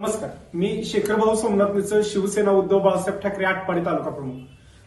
नमस्कार. मी शेखरभाऊ सोमनाथ शिवसेना उद्धव बाळासाहेब ठाकरे आटपाडी तालुका प्रमुख.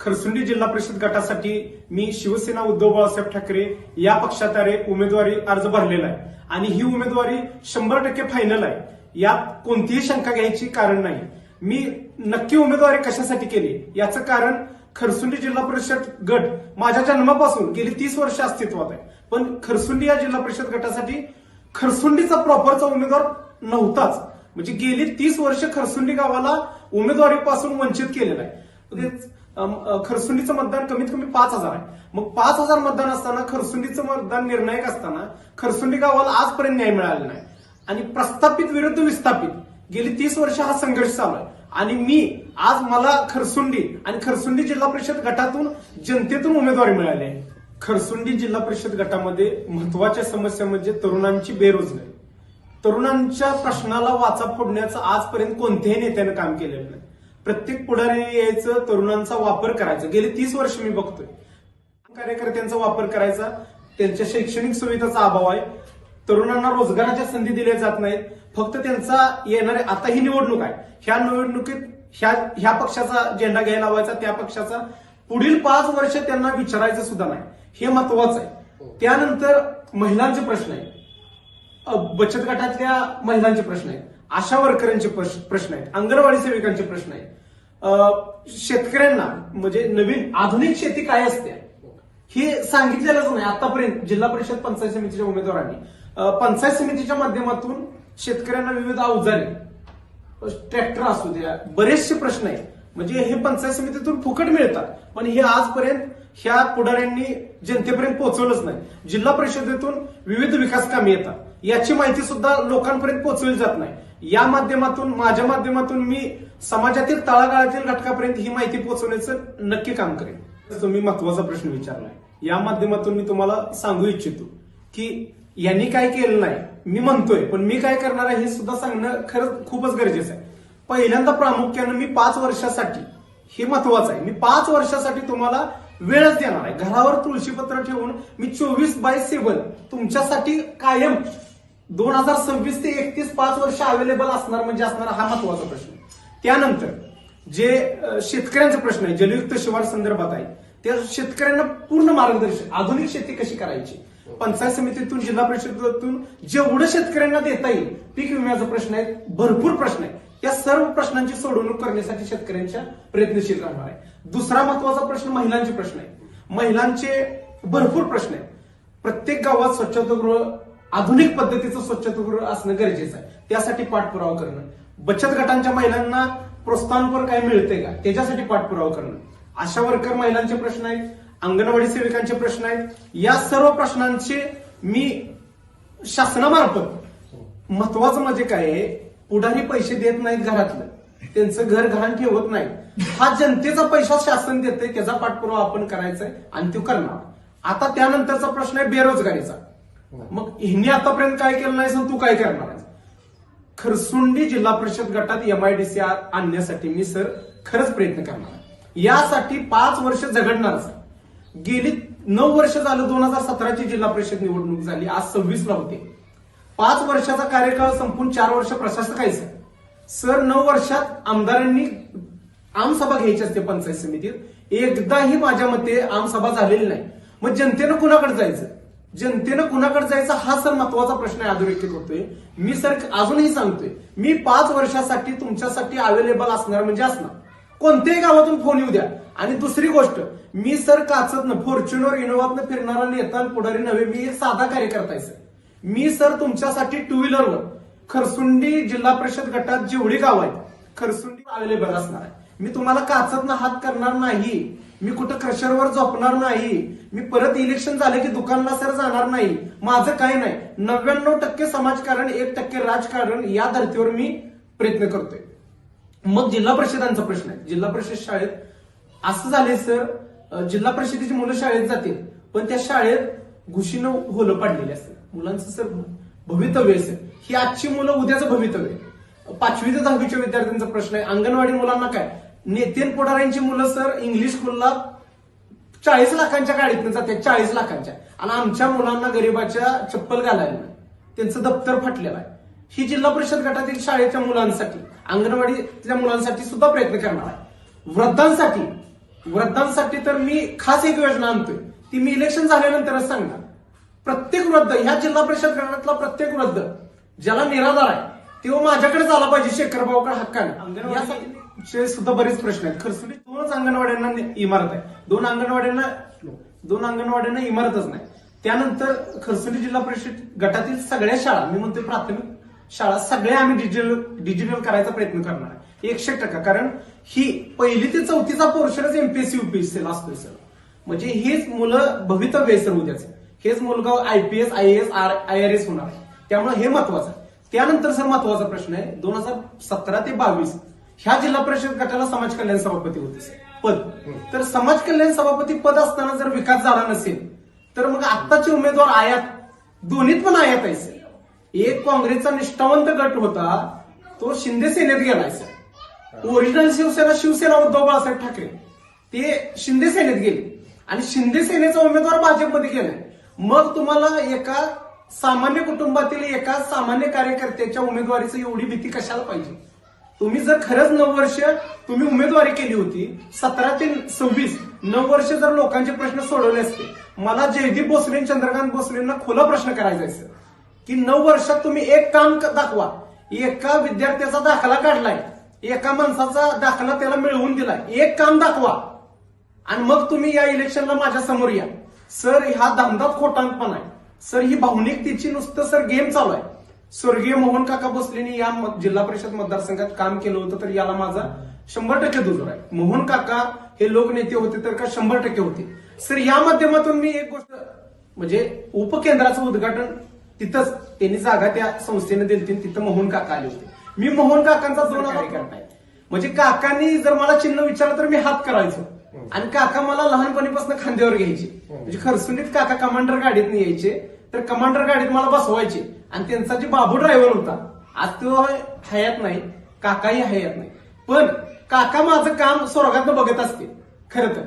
खरसुंडी जिल्हा परिषद गटासाठी मी शिवसेना उद्धव बाळासाहेब ठाकरे या पक्षाद्वारे उमेदवारी अर्ज भरलेला आहे. आणि ही उमेदवारी शंभर टक्के फायनल आहे. यात कोणतीही शंका घ्यायची कारण नाही. मी नक्की उमेदवारी कशासाठी केली? याचं कारण खरसुंडी जिल्हा परिषद गट माझ्या जन्मापासून गेली तीस वर्ष अस्तित्वात आहे. पण खरसुंडी या जिल्हा परिषद गटासाठी खरसुंडीचा प्रॉपरचा उमेदवार नव्हताच. म्हणजे गेली तीस वर्ष खरसुंडी गावाला उमेदवारीपासून वंचित केलेलं आहे. म्हणजे, खरसुंडीचं मतदान कमीत कमी पाच हजार आहे. मग पाच हजार मतदान असताना खरसुंडीचं मतदान निर्णायक असताना खरसुंडी गावाला आजपर्यंत न्याय मिळाला नाही. आणि प्रस्थापित विरुद्ध विस्थापित गेली तीस वर्ष हा संघर्ष चालू आहे. आणि मी आज मला खरसुंडी आणि खरसुंडी जिल्हा परिषद गटातून जनतेतून उमेदवारी मिळाली आहे. खरसुंडी जिल्हा परिषद गटामध्ये महत्त्वाच्या समस्या म्हणजे तरुणांची बेरोजगारी. तरुणांच्या प्रश्नाला वाचा फोडण्याचं आजपर्यंत कोणत्याही नेत्यानं काम केलेलं नाही. प्रत्येक पुढारी यायचं तरुणांचा वापर करायचा. गेली तीस वर्ष मी बघतोय. कार्यकर्त्यांचा वापर करायचा. त्यांच्या शैक्षणिक सुविधाचा अभाव आहे. तरुणांना रोजगाराच्या संधी दिल्या जात नाहीत. फक्त त्यांचा येणारे आता ही निवडणूक आहे. ह्या निवडणुकीत ह्या ह्या पक्षाचा झेंडा घ्यायला लावायचा त्या पक्षाचा. पुढील पाच वर्ष त्यांना विचारायचं सुद्धा नाही. हे महत्वाचं आहे. त्यानंतर महिलांचे प्रश्न आहेत. अ, बचत गटातल्या महिलांचे प्रश्न आहेत. आशा वर्करांचे प्रश्न आहेत. अंगणवाडी सेविकांचे प्रश्न आहेत. शेतकऱ्यांना म्हणजे नवीन आधुनिक शेती काय असते? हे सांगितलेलंच नाही. आतापर्यंत जिल्हा परिषद पंचायत समितीच्या उमेदवारांनी. पंचायत समितीच्या माध्यमातून शेतकऱ्यांना विविध अवजारे ट्रॅक्टर असू द्या बरेचसे प्रश्न आहेत. म्हणजे हे पंचायत समितीतून फुकट मिळतात. पण हे आजपर्यंत ह्या पुढाऱ्यांनी जनतेपर्यंत पोहोचवलंच नाही. जिल्हा परिषदेतून विविध विकास कामे येतात. याची माहिती सुद्धा लोकांपर्यंत पोहोचवली जात नाही. या माध्यमातून माझ्या माध्यमातून मी समाजातील तळागाळातील घटकापर्यंत ही माहिती पोहोचवण्याचं नक्की काम करेन. तुम्ही महत्त्वाचा प्रश्न विचारलाय. या माध्यमातून मी तुम्हाला सांगू इच्छितो की यांनी काय केलं नाही मी म्हणतोय पण मी काय करणार आहे हे सुद्धा सांगणं खरंच खूपच गरजेचं आहे. पहिल्यांदा प्रामुख्यानं मी पाच वर्षासाठी हे महत्वाचं आहे मी पाच वर्षासाठी तुम्हाला वेळच देणार आहे. घरावर तुळशीपत्र ठेवून मी चोवीस बाय सेवन तुमच्यासाठी कायम दोन हजार सव्वीस ते एकतीस पाच वर्ष अवेलेबल असणार म्हणजे असणार हा महत्त्वाचा प्रश्न. त्यानंतर जे शेतकऱ्यांचा शेतकऱ्यांचे प्रश्न आहे जलयुक्त शिवार संदर्भात आहे त्या शेतकऱ्यांना पूर्ण मार्गदर्शन आधुनिक शेती कशी करायची? पंचायत समितीतून जिल्हा परिषदेतून जेवढं शेतकऱ्यांना देता येईल पीक विम्याचा प्रश्न आहे भरपूर प्रश्न आहे. या सर्व प्रश्नांची सोडवणूक करण्यासाठी शेतकऱ्यांच्या प्रयत्नशील राहणार आहे. दुसरा महत्त्वाचा प्रश्न महिलांचे प्रश्न आहे. महिलांचे भरपूर प्रश्न आहे. प्रत्येक गावात स्वच्छतागृह आधुनिक पद्धतीचं स्वच्छतागृह असणं गरजेचं आहे. त्यासाठी पाठपुरावा करणं. बचत गटांच्या महिलांना प्रोत्साहनपर काय मिळते का? त्याच्यासाठी पाठपुरावा करणं. आशा वर्कर महिलांचे प्रश्न आहेत अंगणवाडी सेविकांचे प्रश्न आहेत. या सर्व प्रश्नांचे मी शासनामार्फत महत्वाचं म्हणजे काय आहे पुढारी पैसे देत नाहीत घरातलं. त्यांचं घर घाण ठेवत नाही हा जनतेचा पैसा शासन देते त्याचा पाठपुरावा आपण करायचा आहे आणि तो करणार. आता त्यानंतरचा प्रश्न आहे बेरोजगारीचा. हो. मग हिने आतापर्यंत काय केलं नाही सर तू काय करणार? खरसुंडी जिल्हा परिषद गटात एमआयडीसी आणण्यासाठी मी सर खरंच प्रयत्न करणार आहे. यासाठी पाच वर्ष झगडणारच गेली नऊ वर्ष झालं दोन हजार सतराची जिल्हा परिषद निवडणूक झाली आज सव्वीस ला होते. पाच वर्षाचा कार्यकाळ संपून चार वर्ष प्रशासकायचं सर. नऊ वर्षात आमदारांनी आमसभा घ्यायची असते पंचायत समितीत. एकदाही माझ्या मते आमसभा झालेली नाही. मग जनतेनं कुणाकडे जायचं? जनतेनं कुणाकडे जायचा हा सर महत्त्वाचा प्रश्न अधोरेखित होतोय. मी सर अजूनही सांगतोय मी पाच वर्षासाठी तुमच्यासाठी अवेलेबल असणार म्हणजे असणार. कोणत्याही गावातून फोन येऊ द्या. आणि दुसरी गोष्ट मी सर काचतनं फॉर्च्युनर इनोव्हातनं फिरणारा नेता पुढारी नव्हे मी एक साधा कार्यकर्ता आहे सर. मी सर तुमच्यासाठी टू व्हीलरवर खरसुंडी जिल्हा परिषद गटात जेवढी गाव आहेत खरसुंडी अवेलेबल असणार आहे. मी तुम्हाला काचतनं हात करणार नाही. मी कुठं क्रशरवर झोपणार नाही? मी परत इलेक्शन झाले की दुकानला सर जाणार नाही. माझं काही नाही. नव्याण्णव टक्के समाजकारण एक टक्के राजकारण या धर्तीवर मी प्रयत्न करतोय. मग जिल्हा परिषदांचा प्रश्न आहे. जिल्हा परिषद शाळेत असं झालंय सर. जिल्हा परिषदेची मुलं शाळेत जातील. पण त्या शाळेत घुशीनं होलं पाडलेली असतात मुलांचं सर भवितव्य असेल ही आजची मुलं उद्याचं भवितव्य पाचवी ते दहावीच्या विद्यार्थ्यांचा प्रश्न आहे. अंगणवाडी मुलांना काय? नेतेन पुढाऱ्यांची मुलं सर इंग्लिश स्कूलला चाळीस लाखांच्या गाडीतनं जाते चाळीस लाखांच्या. आणि आमच्या मुलांना गरीबाच्या चप्पल घालायला. त्यांचं दप्तर फाटलेलं आहे. ही जिल्हा परिषद गटातील शाळेच्या मुलांसाठी अंगणवाडीच्या मुलांसाठी सुद्धा प्रयत्न करणार आहे. वृद्धांसाठी वृद्धांसाठी तर मी खास एक योजना आणतोय. ती मी इलेक्शन झाल्यानंतरच सांगणार. प्रत्येक वृद्ध ह्या जिल्हा परिषद गटातला प्रत्येक वृद्ध ज्याला निराधार आहे तेव्हा माझ्याकडे झाला पाहिजे शेखर भाऊकडे हक्काने. सुद्धा बरेच प्रश्न आहेत. खरसुली दोनच अंगणवाड्यांना इमारत आहे. दोन अंगणवाड्यांना दोन अंगणवाड्यांना इमारतच नाही. त्यानंतर खरसुली जिल्हा परिषद गटातील सगळ्या शाळा मी म्हणते प्राथमिक शाळा सगळ्या आम्ही डिजिटल डिजिटल करायचा प्रयत्न करणार आहे. एकशे टक्का. कारण ही पहिली ते चौथीचा पोर्शनच एमपीएससी युपीएससी असतोय सर. म्हणजे हेच मुलं भवितव्य आहे सर उद्याचं. हेच मुलगा IPS I R I R S होणार. त्यामुळे हे महत्वाचं आहे. त्यानंतर सर महत्त्वाचा प्रश्न आहे. दोन हजार सतरा ते बावीस ह्या जिल्हा परिषद गटाला समाज कल्याण सभापती होते पद. तर समाज कल्याण सभापती पद असताना जर विकास झाला नसेल तर मग आत्ताचे उमेदवार आयात दोन्हीत पण आयात आहे सर. एक काँग्रेसचा निष्ठावंत गट होता तो शिंदे सेनेत गेलाय सर. ओरिजिनल शिवसेना शिवसेना उद्धव बाळासाहेब ठाकरे. ते शिंदे सेनेत गेले. आणि शिंदे सेनेचा उमेदवार भाजपमध्ये गेलाय. मग तुम्हाला एका सामान्य कुटुंबातील एका सामान्य कार्यकर्त्याच्या उमेदवारीची एवढी भीती कशाला पाहिजे? तुम्ही जर खरंच नऊ वर्ष तुम्ही उमेदवारी केली होती सतरा ते सव्वीस नऊ वर्ष जर लोकांचे प्रश्न सोडवले असते मला जयदीप भोसले चंद्रकांत भोसलेंना खुला प्रश्न करायचा आहे सर की नऊ वर्षात तुम्ही एक काम दाखवा. एका विद्यार्थ्याचा दाखला काढलाय एका माणसाचा दाखला त्याला मिळवून दिलाय. एक काम दाखवा. आणि मग तुम्ही या इलेक्शनला माझ्यासमोर या. सर हा धामधात खोटांपण आहे. सर ही भावनिकतेची नुसतं सर गेम चालू आहे. स्वर्गीय मोहन काका भोसलेंनी या जिल्हा परिषद मतदारसंघात काम केलं होतं तर याला माझा शंभर टक्के दुजोर आहे. मोहन काका हे लोकनेते होते तर का शंभर टक्के होते. सर या माध्यमातून मी एक गोष्ट म्हणजे उपकेंद्राचं उद्घाटन तिथंच त्यांनी जागा त्या संस्थेने दिली तिथं मोहन काका आले होते. मी मोहन काकांचा दोन आहे म्हणजे काकांनी जर मला चिन्ह विचारलं तर मी हात करायचो. आणि काका मला लहानपणीपासून खांद्यावर घ्यायचे. म्हणजे खरसुंडीत काका कमांडर गाडीत यायचे तर कमांडर गाडीत मला बसवायचे. आणि त्यांचा जे बाबू ड्रायव्हर होता आज तो हयात नाही काकाही हयात नाही. पण काका माझं काम स्वर्गात बघत असते खरं तर.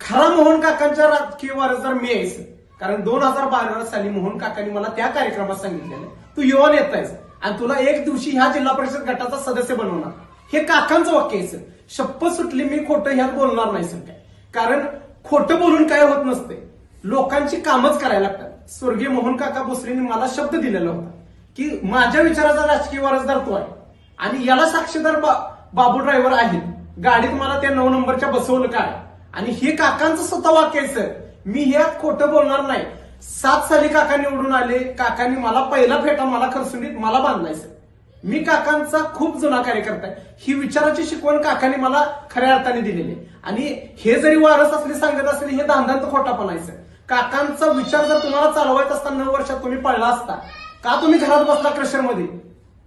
खरा मोहन काकांच्या राजकीय वारसदार मी आहे कारण दोन हजार बारा साली मोहन काकांनी मला त्या कार्यक्रमात सांगितलेलं तू युवा येतायस आणि तुला एक दिवशी ह्या जिल्हा परिषद गटाचा सदस्य बनवणार. हे काकांचं वाक्य आहे सर शपथ सुटली मी खोटं ह्यात बोलणार नाही सर काय कारण खोटं बोलून काय होत नसते. लोकांची कामच करायला लागतात. स्वर्गीय मोहन काका भोसरेंनी मला शब्द दिलेला होता की माझ्या विचाराचा राजकीय वारसदार तो आहे. आणि याला साक्षीदार बा- बाबू ड्रायव्हर आहेत. गाडीत मला त्या नऊ नंबरच्या बसवलं काय आणि हे काकांचं स्वतः वाक्य आहे सर मी ह्यात खोटं बोलणार नाही. सात साली काका निवडून आले. काकांनी मला पहिला फेटा मला खरसुंडीत मला बांधलाय सर मी काकांचा खूप जुना कार्यकर्ता आहे. ही विचाराची शिकवण काकांनी मला खऱ्या अर्थाने दिलेली आणि हे जरी वारस असले सांगत असले हे दांदांत खोटापण आहे सर काकांचा विचार जर तुम्हाला चालवायचा असता नऊ वर्षात तुम्ही पळला असता का तुम्ही घरात बसला क्रशरमध्ये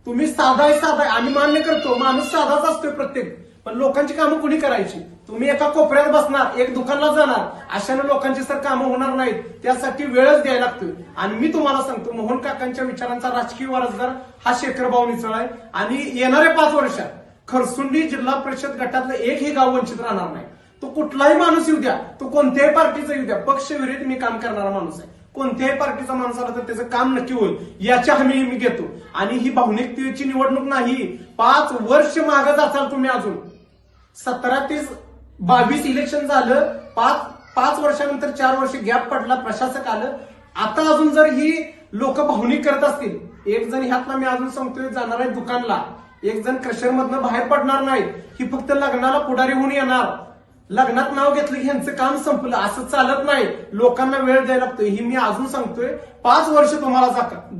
तुम्ही साधा आहे साधा आहे आम्ही मान्य करतो माणूस साधाच असतोय प्रत्येक पण लोकांची कामं कुणी करायची? तुम्ही एका कोपऱ्यात बसणार एक दुकानला जाणार अशाने लोकांची सर कामं होणार नाहीत त्यासाठी वेळच द्यायला लागतोय. आणि मी तुम्हाला सांगतो मोहन काकांच्या विचारांचा राजकीय वारसदार हा शेखरभाऊ निचळ आहे. आणि येणाऱ्या पाच वर्षात खरसुंडी जिल्हा परिषद गटातलं एकही गाव वंचित राहणार नाही. तो कुठलाही माणूस येऊ द्या तो कोणत्याही पार्टीचा येऊ द्या पक्षविरहित मी काम करणारा माणूस आहे. कोणत्याही पार्टीचा माणूस आला तर त्याचं काम नक्की होईल. याची हमी मी घेतो. आणि ही भावनिकतेची निवडणूक नाही. पाच वर्ष मागे जाचाल तुम्ही अजून. सतरा ते बावीस इलेक्शन झालं पाच पाच वर्षानंतर चार वर्ष गॅप पडला प्रशासक आलं. आता अजून जर ही लोक भावनिक करत असतील एक जण ह्यातला मी अजून सांगतोय जाणार आहे दुकानला. एक जण क्रशर मधनं बाहेर पडणार नाही. ही फक्त लग्नाला पुढारी होऊन येणार. लग्नात नाव घेतलं की ह्यांचं काम संपलं असं चालत नाही. लोकांना वेळ द्यायला लागतोय. ही मी अजून सांगतोय पाच वर्ष तुम्हाला जातात.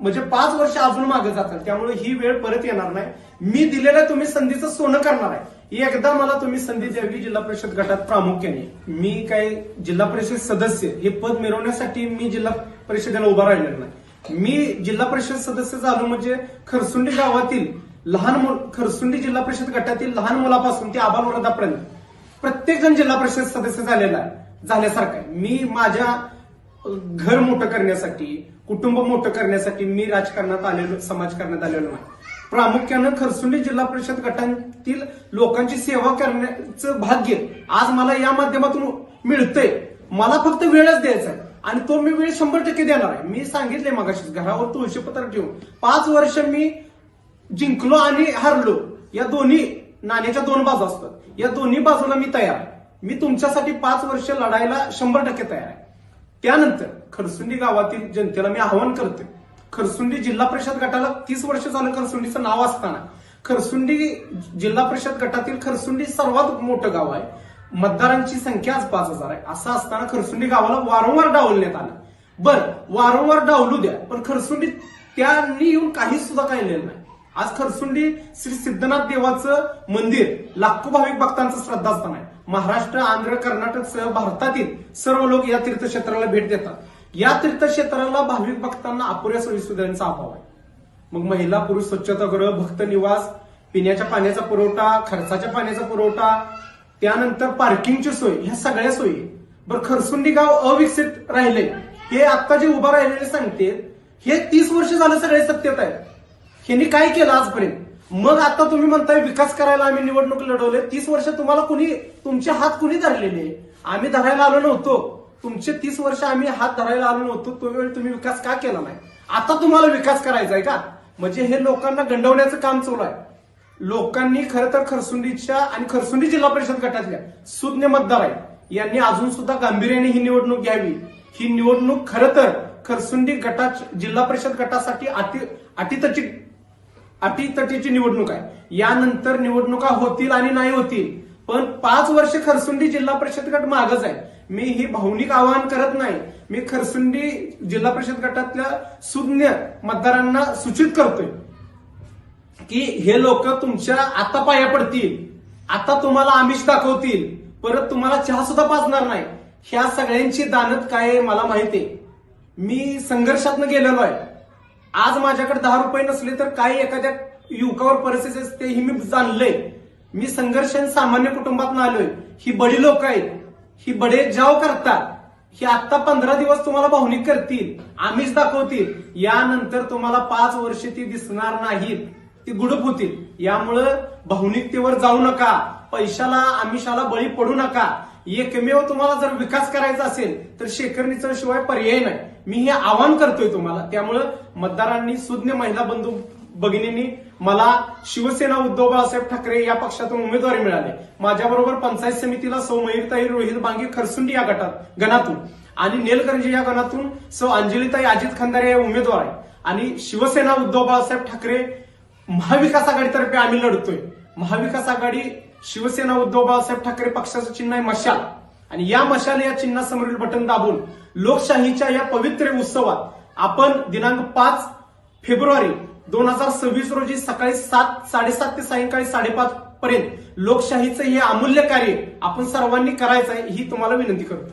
म्हणजे पाच वर्ष अजून मागे जातात. त्यामुळे ही वेळ परत येणार नाही. मी दिलेल्या तुम्ही संधीचं सोनं करणार आहे. एकदा मला तुम्ही संधी द्यावी जिल्हा परिषद गटात प्रामुख्याने. मी काही जिल्हा परिषद सदस्य हे पद मिळवण्यासाठी मी जिल्हा परिषदेला उभा राहिलेलो नाही. मी जिल्हा परिषद सदस्य झालो म्हणजे खरसुंडी गावातील लहान मुल खरसुंडी जिल्हा परिषद गटातील लहान मुलापासून ते आबालवृद्धापर्यंत प्रत्येक जण जिल्हा परिषद सदस्य झालेला आहे झाल्यासारखं आहे. मी माझ्या घर मोठं करण्यासाठी कुटुंब मोठं करण्यासाठी मी राजकारणात आलेलो समाजकारणात आलेलो नाही. प्रामुख्यानं खरसुंडी जिल्हा परिषद गटांतील लोकांची सेवा करण्याचं भाग्य आज मला या माध्यमातून मिळतंय. मला फक्त वेळच द्यायचा आहे. आणि तो मी वेळ शंभर टक्के देणार आहे. मी सांगितले मागाशी घरावर तुळशीपत्र ठेवून. पाच वर्ष मी जिंकलो आणि हरलो. या दोन्ही नाण्याच्या दोन बाजू असतात. या दोन्ही बाजूला मी तयार मी तुमच्यासाठी पाच वर्ष लढायला शंभर टक्के तयार आहे. त्यानंतर खरसुंडी गावातील जनतेला मी आवाहन करते खरसुंडी जिल्हा परिषद गटाला तीस वर्ष झालं खरसुंडीचं नाव असताना. खरसुंडी जिल्हा परिषद गटातील खरसुंडी सर्वात मोठं गाव आहे. मतदारांची संख्या आज पाच हजार आहे. असं असताना खरसुंडी गावाला वारंवार डावलण्यात आलं. बरं वारंवार डावलू द्या पण खरसुंडी त्यांनी येऊन काही सुद्धा काही लिहिलं नाही. आज खरसुंडी श्री सिद्धनाथ देवाचं मंदिर लाखो भाविक भक्तांचं श्रद्धास्थान आहे. महाराष्ट्र आंध्र कर्नाटक सह भारतातील सर्व लोक या तीर्थक्षेत्राला भेट देतात. या तीर्थक्षेत्राला भाविक भक्तांना अपुऱ्या सोयीसुविधांचा अभाव आहे. मग महिला पुरुष स्वच्छतागृह भक्त निवास पिण्याच्या पाण्याचा पुरवठा खर्चाच्या पाण्याचा पुरवठा त्यानंतर पार्किंगची सोय ह्या सगळ्या सोयी. बरं खरसुंडी गाव अविकसित राहिले हे आता जे उभा राहिलेले सांगते हे तीस वर्ष झालं सगळे सत्यत आहे. ह्यांनी काय केलं आजपर्यंत? मग आता तुम्ही म्हणताय विकास करायला आम्ही निवडणूक लढवले. तीस वर्ष तुम्हाला कुणी तुमचे हात कुणी धरलेले? आम्ही धरायला आलो नव्हतो. तुमचे तीस वर्ष आम्ही हात धरायला आलो नव्हतो. तुम्ही तुम्ही विकास का केला नाही? आता तुम्हाला विकास करायचा आहे का? म्हणजे हे लोकांना गंडवण्याचं काम चालू आहे. लोकांनी खरं तर खरसुंडीच्या आणि खरसुंडी जिल्हा परिषद गटातल्या सुज्ञ मतदार आहेत. यांनी अजून सुद्धा गांभीर्याने ही निवडणूक घ्यावी. ही निवडणूक खरं तर खरसुंडी गटा जिल्हा परिषद गटासाठी अटी अटीतची अटीतटीची निवडणूक आहे. यानंतर निवडणुका होतील आणि नाही होतील पण पाच वर्ष खरसुंडी जिल्हा परिषद गट मागच आहे. मी ही भावनिक आवाहन करत नाही. मी खरसुंडी जिल्हा परिषद गटातल्या सुज्ञ मतदारांना सूचित करतोय की हे लोक तुमच्या आता पाया पडतील. आता तुम्हाला आमिष दाखवतील. परत तुम्हाला चहा सुद्धा पाजणार नाही. ह्या सगळ्यांची दानत काय आहे मला माहिती आहे. मी संघर्षातनं गेलेलो आहे. आज माझ्याकडे दहा रुपये नसले तर काही एखाद्या युवकावर परिस्थिती असते ही मी जाणलंय. मी संघर्ष सामान्य कुटुंबात आलोय. ही बडी लोक आहेत. ही बडे जाव करतात. ही आता पंधरा दिवस तुम्हाला भावनिक करतील आमिष दाखवतील. यानंतर तुम्हाला पाच वर्ष ती दिसणार नाहीत. ती गुडप होतील. यामुळं भावनिकतेवर जाऊ नका. पैशाला आमिषाला बळी पडू नका. एकमेव तुम्हाला जर विकास करायचा असेल तर शेखरणीचा शिवाय पर्याय नाही. मी हे आवाहन करतोय तुम्हाला. त्यामुळं मतदारांनी सुज्ञ महिला बंधू भगिनींनी मला शिवसेना उद्धव बाळासाहेब ठाकरे या पक्षातून उमेदवारी मिळाली. माझ्याबरोबर पंचायत समितीला सौ मयूरताई रोहित बांगे खरसुंडी या गटात गणातून. आणि नेलकरंजी या गणातून सौ अंजलीताई अजित खंदारे या उमेदवार आहे आणि शिवसेना उद्धव बाळासाहेब ठाकरे महाविकास आघाडीतर्फे आम्ही लढतोय. महाविकास आघाडी शिवसेना उद्धव बाळासाहेब ठाकरे पक्षाचं चिन्ह आहे मशाल. आणि या मशाल या चिन्हासमोरील बटन दाबून लोकशाहीच्या या पवित्र उत्सवात आपण दिनांक पाच फेब्रुवारी दोन हजार सव्वीस रोजी सकाळी सात साडेसात ते सायंकाळी साडेपाच पर्यंत लोकशाहीचं हे अमूल्य कार्य आपण सर्वांनी करायचं आहे ही तुम्हाला विनंती करतो.